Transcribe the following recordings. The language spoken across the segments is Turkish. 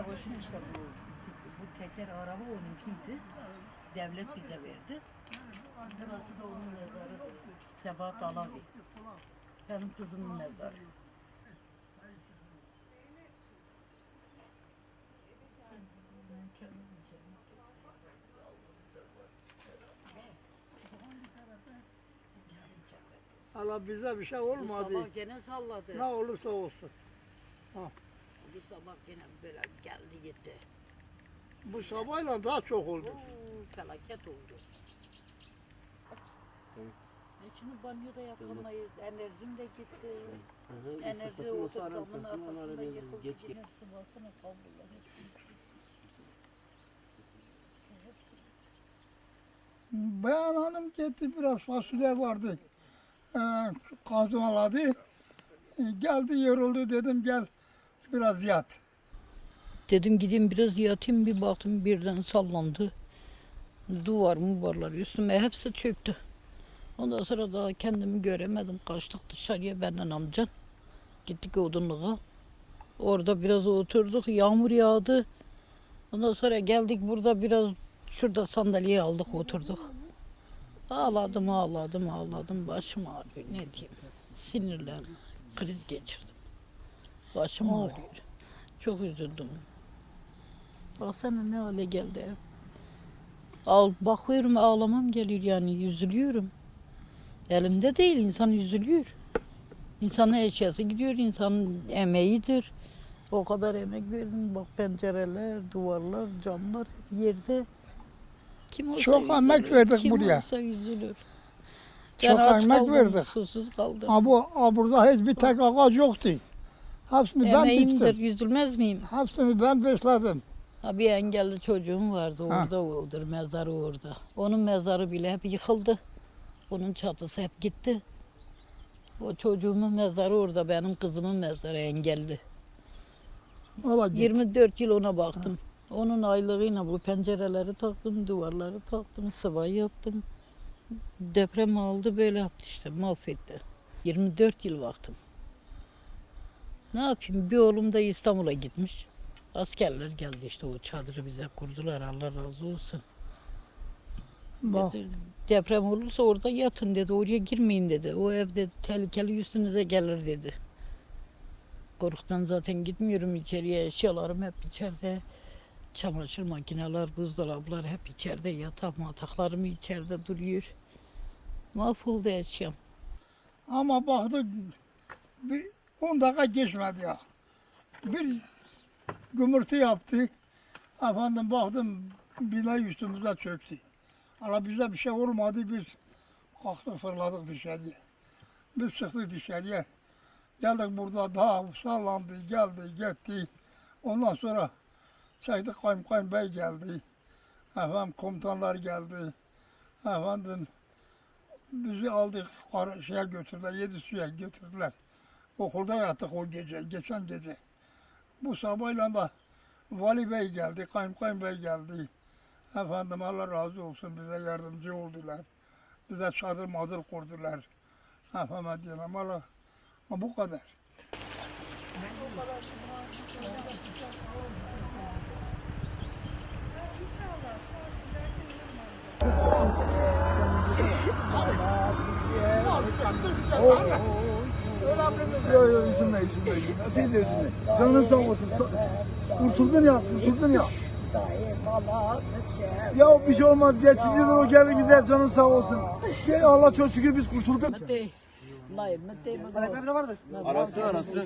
de boşuna işte bu, bu teker araba onunkiydi. Devlet bize verdi. Burası da onun mezarı. Sebahat Alavi. Benim kızımın mezarı. Allah bize bir şey olmadı. Sabah gene salladı. Ne olursa olsun. Bu sabah gene böyle geldi gitti. Bu sabahla daha çok oldu. Oo, felaket oldu. E şimdi banyoda yapamayız. Enerjim de gitti. Enerji oturtmamın arkasında yıkıldı. Yine sıvasına kaldılar. Bayan hanım gitti biraz fasulye vardı. Ee, kazmaladı. Ee, geldi yoruldu dedim gel biraz yat. Dedim gideyim biraz yatayım bir baktım birden sallandı. Duvar muvarlar üstüme hepsi çöktü. Ondan sonra daha kendimi göremedim. Kaçtık dışarıya benden amcan. Gittik odunluğa. Orada biraz oturduk. Yağmur yağdı. Ondan sonra geldik burada biraz şurada sandalyeyi aldık oturduk. Ağladım ağladım ağladım. Başım ağrıyor ne diyeyim. Sinirlendim. Kriz geçirdim. Başım ağrıyor. Çok üzüldüm. Baksana ne hale geldi. Al, bakıyorum ağlamam geliyor yani üzülüyorum. Elimde değil insan üzülüyor. İnsanın eşyası gidiyor, insanın emeğidir. O kadar emek verdim. Bak pencereler, duvarlar, camlar yerde. Kim olsa Çok emek verdik Kim buraya. olsa üzülür. Çok emek kaldım, verdik. Susuz kaldım. Bu ha burada hiçbir tek ağaç yoktu. Hepsini ben Emeğimdir, diktim. üzülmez miyim? Hepsini ben besledim. Ha bir engelli çocuğum vardı Ha. orada odur mezarı orada. Onun mezarı bile hep yıkıldı. Onun çatısı hep gitti. O çocuğumun mezarı orada benim kızımın mezarı engelli. Valla gitti. 24 yıl ona baktım. Onun aylığıyla bu pencereleri taktım, duvarları taktım, sıvayı yaptım. Deprem aldı böyle yaptı işte mahvetti. 24 yıl baktım. Ne yapayım bir oğlum da İstanbul'a gitmiş. Askerler geldi işte o çadırı bize kurdular Allah razı olsun. Bak, Dedi, deprem olursa orada yatın dedi oraya girmeyin dedi. O evde tehlikeli üstünüze gelir dedi. Korkudan zaten gitmiyorum içeriye eşyalarım hep içeride. Çamaşır makineler, buzdolaplar hep içeride. Yatak mataklarım içeride duruyor. Mahvoldu eşyam. ama baktık bir 10 dakika geçmedi ya. Bir gümürtü yaptı. Efendim baktım bina üstümüze çöktü. Ama bize bir şey olmadı biz kalktık fırladık dışarıya. Biz çıktık dışarıya. Geldik burada daha sallandı, geldi, gitti. Ondan sonra çektik kaymakam bey geldi. Efendim komutanlar geldi. Efendim bizi aldık şeye götürdüler, yedi suya götürdüler. Okulda yattık o gece, geçen gece. Bu sabahla da vali bey geldi, kaymakam bey geldi. Efendim Allah razı olsun bize yardımcı oldular. Bize çadır madır kurdular. Efendim diyelim Allah. Bu kadar. Yok yok üzülme üzülme üzülme. Teyze üzülme. Canın sağ olsun. Sa- Kurtuldun ya kurtuldun ya. Ya bir şey olmaz geçicidir o gelir gider canın sağ olsun. Ya Allah çok şükür biz kurtulduk. Arası arası.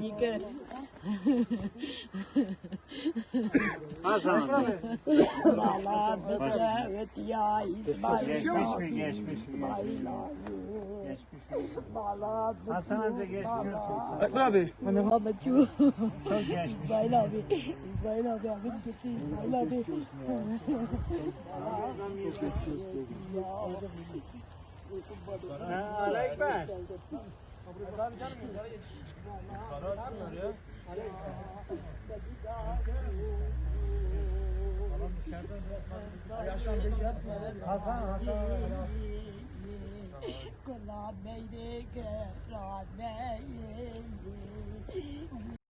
Geçmiş geçmiş. Hasan amca geçmiş olsun. Ekber abi. Hani Çok geçmiş. İsmail abi, İsmail abi abim gitti, İsmail abi. Ha, Alekber. Hasan Hasan. Kula meyre ke ra